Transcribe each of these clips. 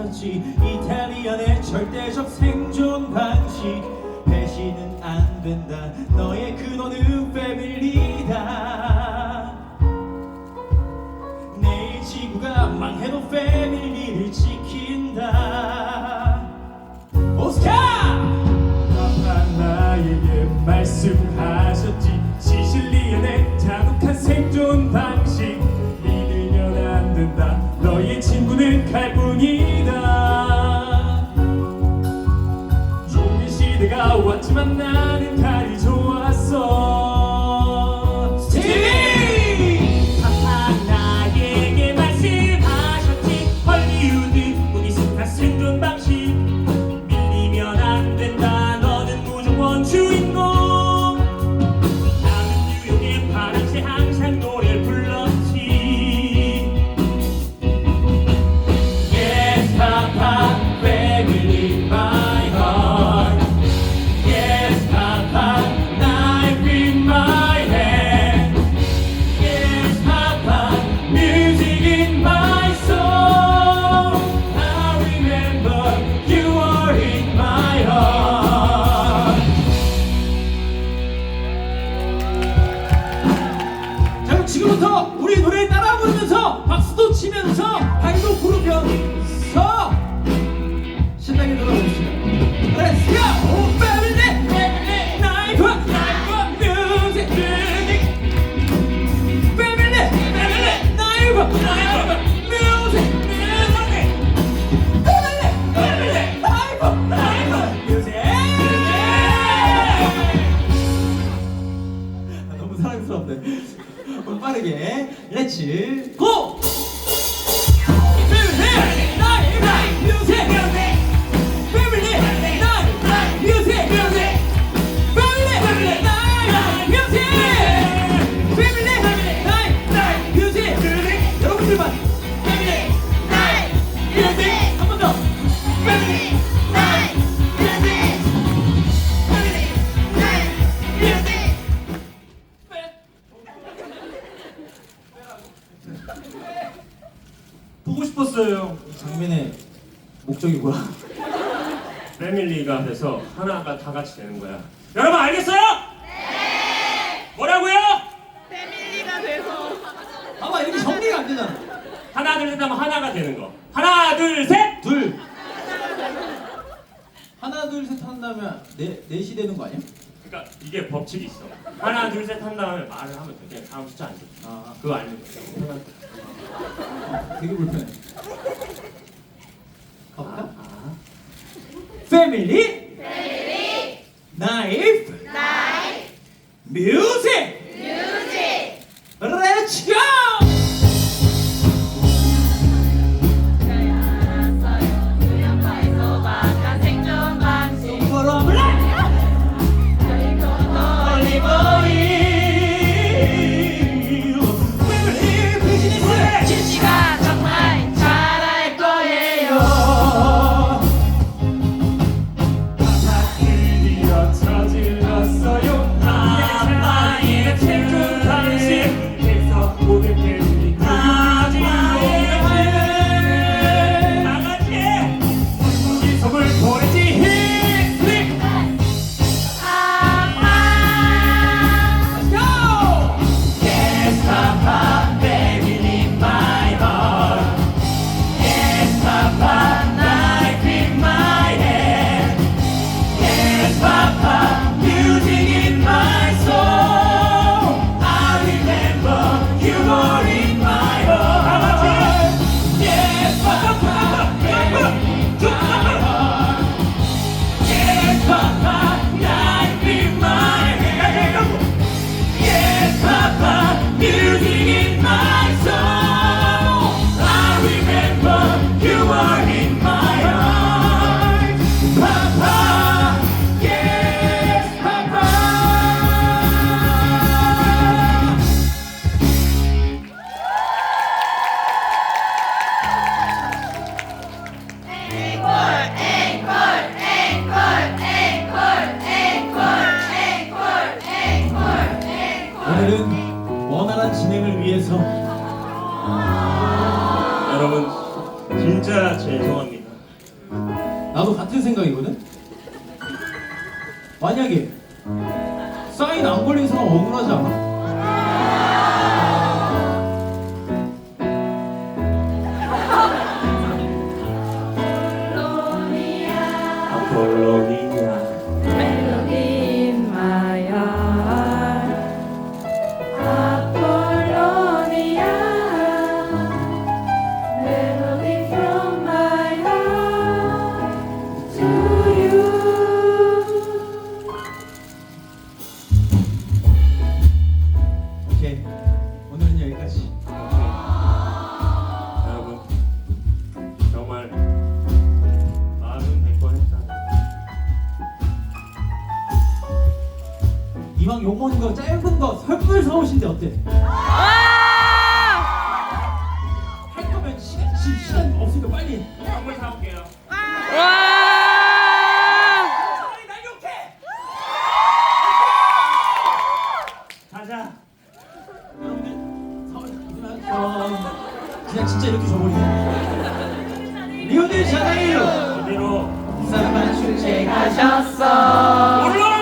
말씀하셨지. 이탈리안의 절대적 생존 방식. 배신은 안 된다. 너의 근원은 패밀리다. 내일 지구가 망해도 패밀리를 지킨다 시대가 왔지만 나 빠르게 렛츠 고! 보고 싶었어요. 장면의 목적이 뭐야? 패밀리가 돼서 하나가 다 같이 되는 거야. 여러분 알겠어요? 네. 뭐라고요? 패밀리가 돼서 봐봐 이렇게 정리가 안 되잖아. 하나 둘셋 하면 하나가 되는 거. 하나 둘 셋. 둘. 하나 둘 셋 한 다음에 네 넷이 되는 거 아니야? 그러니까 이게 법칙이 있어. 하나 둘 셋 한 다음에 말을 하면 돼. 그냥 다음 숫자 안 돼. 아 그거 알면 돼. 되게 불편해. 가볼까? 패밀리. 패밀리. 나이프. 나이프. 뮤직. 뮤직. 패밀 여러분 진짜 죄송합니다. 나도 같은 생각이거든. 만약에 사인 안 걸린 사람 억울하지 않아? 아폴로니 거 설불 사오신데 어때? 할 거면 시간, 시, 시간 없으니까 빨리. 선물 사올게요. 아니 날 욕해! 가자. 여러분들 사오면 그냥 진짜 이렇게 줘버리네. 리오데자네이루 사랑만 출제 가셨어 올라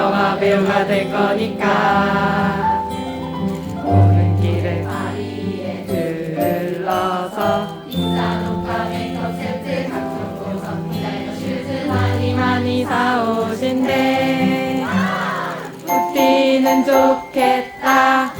영화 배우가 될 거니까. 오는 길에 파리에 들러서 비싼 옷가게 컨셉트 각종 보석 디자이너 슈즈 많이 많이 사오신대. 우티는 좋겠다